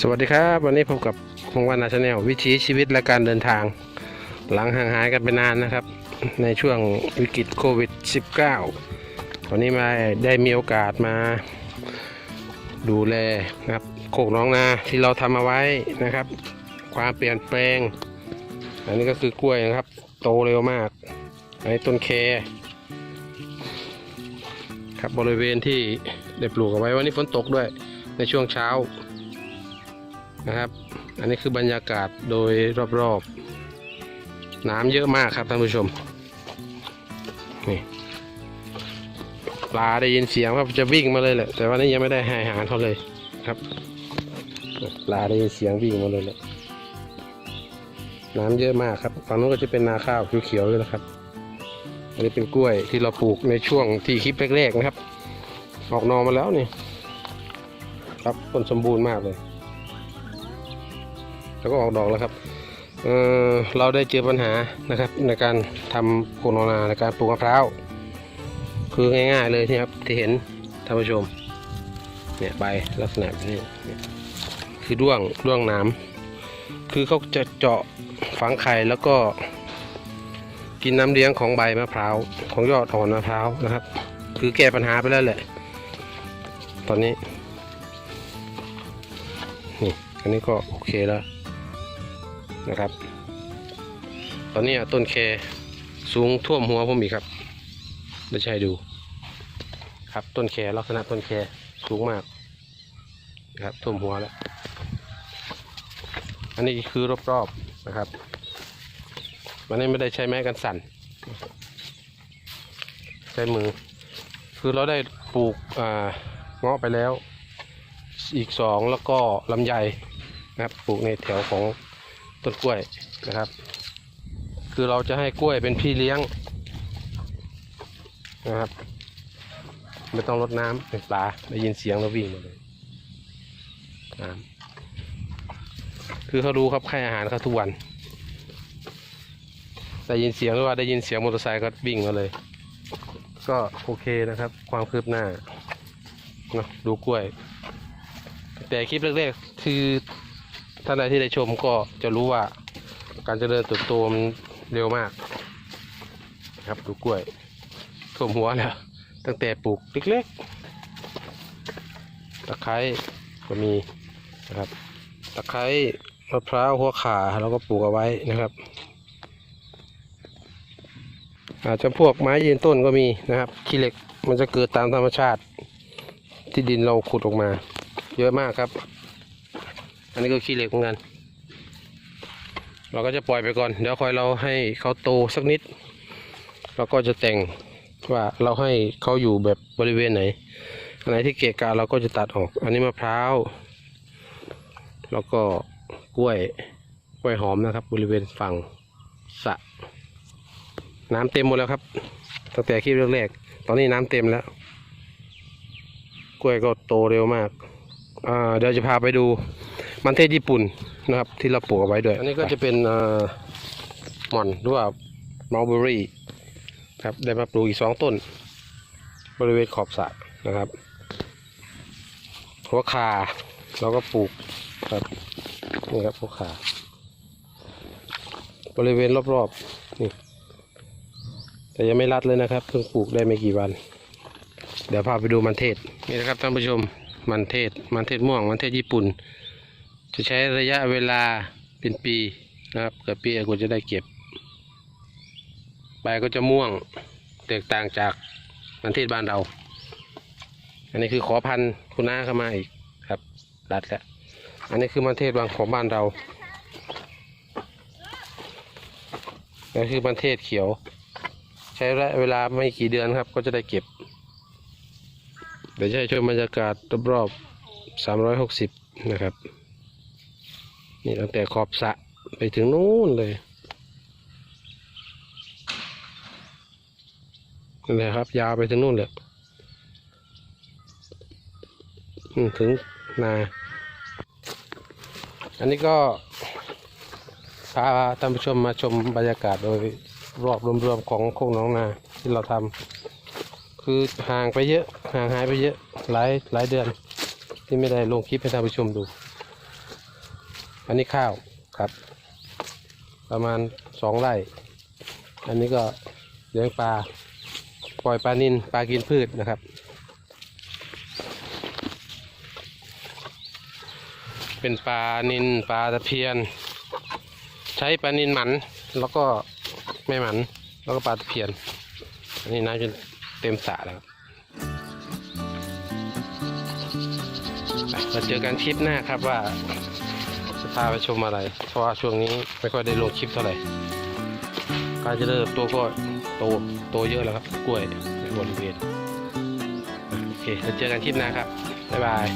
สวัสดีครับ วันนี้พบกับพงวันนาชาแนลวิถีชีวิตและการเดินทาง หลังห่างหายกันไปนานนะครับ ในช่วงวิกฤตโควิด -19 วันนี้มาได้มีโอกาสมาดูแลนะครับโคกน้องนาที่เราทำเอาไว้นะครับ ความเปลี่ยนแปลง อันนี้ก็คือกล้วยนะครับ โตเร็วมากอันนี้ต้นแคครับบริเวณที่ได้ปลูกเอาไว้วันนี้ฝนตกด้วยในช่วงเช้า นะครับ อันนี้คือบรรยากาศโดยรอบๆ น้ำเยอะมากครับท่านผู้ชม นี่ปลาได้ยินเสียงครับจะวิ่งมาเลยแหละ แต่วันนี้ยังไม่ได้ให้อาหารเขาเลยครับ ปลาได้ยินเสียงวิ่งมาเลยแหละน้ำเยอะมากครับฝั่งนู้นก็จะเป็นนาข้าวเขียวๆเลยนะครับ อันนี้เป็นกล้วยที่เราปลูกในช่วงที่คลิปแรกๆนะครับ ออกนอมาแล้วนี่ ครับต้นสมบูรณ์มากเลย แล้วก็ออกดอกแล้วครับเเราได้เจอปัญหานะครับในการทำโคนนาในการปลูกมะพร้าว คือง่ายๆเลยที่ครับที่เห็นท่านผู้ชมเนี่ยใบลักษณะแบบนี้เนี่ยคือด้วงด้วงน้ำคือเขาจะเจาะฝังไข่แล้วก็กินน้ำเลี้ยงของใบมะพร้าวของยอดอ่อนมะพร้าวนะครับ คือแก้ปัญหาไปแล้วแหละ ตอนนี้นี่อันนี้ก็โอเคแล้ว นะครับ ตอนนี้ต้นแคสูงท่วมหัวผมอีกครับไม่ใช่ดู ครับต้นแคลักษณะต้นแคสูงมากนะครับท่วมหัวแล้ว อันนี้คือรอบๆนะครับวันนี้ไม่ได้ใช้ไม้กันสั่น ใช้มือ คือเราได้ปลูกอ่าเงาะไปแล้ว อีกสองแล้วก็ลำไยนะครับปลูกในแถวของ ต้นกล้วยนะครับ คือเราจะให้กล้วยเป็นพี่เลี้ยงนะครับ ไม่ต้องรดน้ำเป็นปลาได้ยินเสียงแล้ววิ่งมาเลยน้ำคือเขารู้ครับให้อาหารเขาทุกวันได้ยินเสียงหรือว่าได้ยินเสียงมอเตอร์ไซค์ก็วิ่งมาเลย ก็โอเคนะครับ ความคืบหน้าเนาะดูกล้วย แต่คลิปแรกๆคือ ท่านใดที่ได้ชมก็จะรู้ว่าการเจริญเติบโตมันเร็วมากนะครับดูกล้วยท่วมหัวแล้ว ตั้งแต่ปลูกเล็กๆตะไคร้ก็มีนะครับตะไคร้มะพร้าวหัวขาเราก็ปลูกเอาไว้นะครับอาจจะพวกไม้ยืนต้นก็มีนะครับขี้เหล็กมันจะเกิดตามธรรมชาติ ที่ดินเราขุดออกมา เยอะมากครับ อันนี้ก็ขี้เหล็กเหมือนกัน เราก็จะปล่อยไปก่อน เดี๋ยวคอยเราให้เขาโตสักนิด เราก็จะแต่งว่าเราให้เขาอยู่แบบบริเวณไหน อันไหนที่เกะกะเราก็จะตัดออก อันนี้มะพร้าว แล้วก็กล้วย กล้วยหอมนะครับ บริเวณฝั่งสระน้ำเต็มหมดแล้วครับ ตั้งแต่คลิปแรกๆ ตอนนี้น้ำเต็มแล้ว กล้วยก็โตเร็วมาก อ่า เดี๋ยวจะพาไปดู มันเทศญี่ปุ่นนะครับ ที่เราปลูกเอาไว้ด้วย อันนี้ก็จะเป็นหม่อนหรือว่ามัลเบอรี่ครับได้มาปลูกอีกสองต้น บริเวณขอบสระนะครับ หัวคาเราก็ปลูกครับนี่ครับหัวคาบริเวณรอบๆนี่แต่ยังไม่รัดเลยนะครับเพิ่งปลูกได้ไม่กี่วัน เดี๋ยวพาไปดูมันเทศนี่นะครับท่านผู้ชมมันเทศมันเทศม่วงมันเทศญี่ปุ่น จะใช้ระยะเวลาเป็นปีนะครับเกือบปีกว่าจะได้เก็บ ใบก็จะม่วงแตกต่างจากมันเทศบ้านเรา อันนี้คือขอพันธุ์คุณน้าเข้ามาอีกครับรัดแล้ว อันนี้คือมันเทศบางของบ้านเรานี่คือมันเทศเขียว ใช้ระยะเวลาไม่กี่เดือนครับ ก็จะได้เก็บ เดี๋ยวจะให้ชมบรรยากาศรอบๆ360 นะครับ นี่ตั้งแต่ขอบสะไปถึงนู้นเลยนี่แหละครับ ยาวไปถึงนู่นเลยถึงนา อันนี้ก็พาท่านผู้ชมมาชมบรรยากาศโดยรอบรวมๆของโคกหน้องนาที่เราทำคือห่างไปเยอะ ห่างหายไปเยอะ หลายหลายเดือน ที่ไม่ได้ลงคลิปให้ท่านผู้ชมดู อันนี้ข้าวครับ ประมาณสองไร่ อันนี้ก็เลี้ยงปลา ปล่อยปลานินปลากินพืชนะครับ เป็นปลานินปลาตะเพียน ใช้ปลานินหมันแล้วก็ไม่หมันแล้วก็ปลาตะเพียน อันนี้น้ำจนเต็มสระแล้วครับมาเจอกันคลิปหน้าครับว่า จะพาไปชมอะไร เพราะว่าช่วงนี้ไม่ค่อยได้ลงคลิปเท่าไหร่การเจะเริ่มตัวก็โตโตเยอะแล้วครับกล้วยในบริเวณอะโอเคแล้วเจอกันคลิปหน้าครับบ๊ายบาย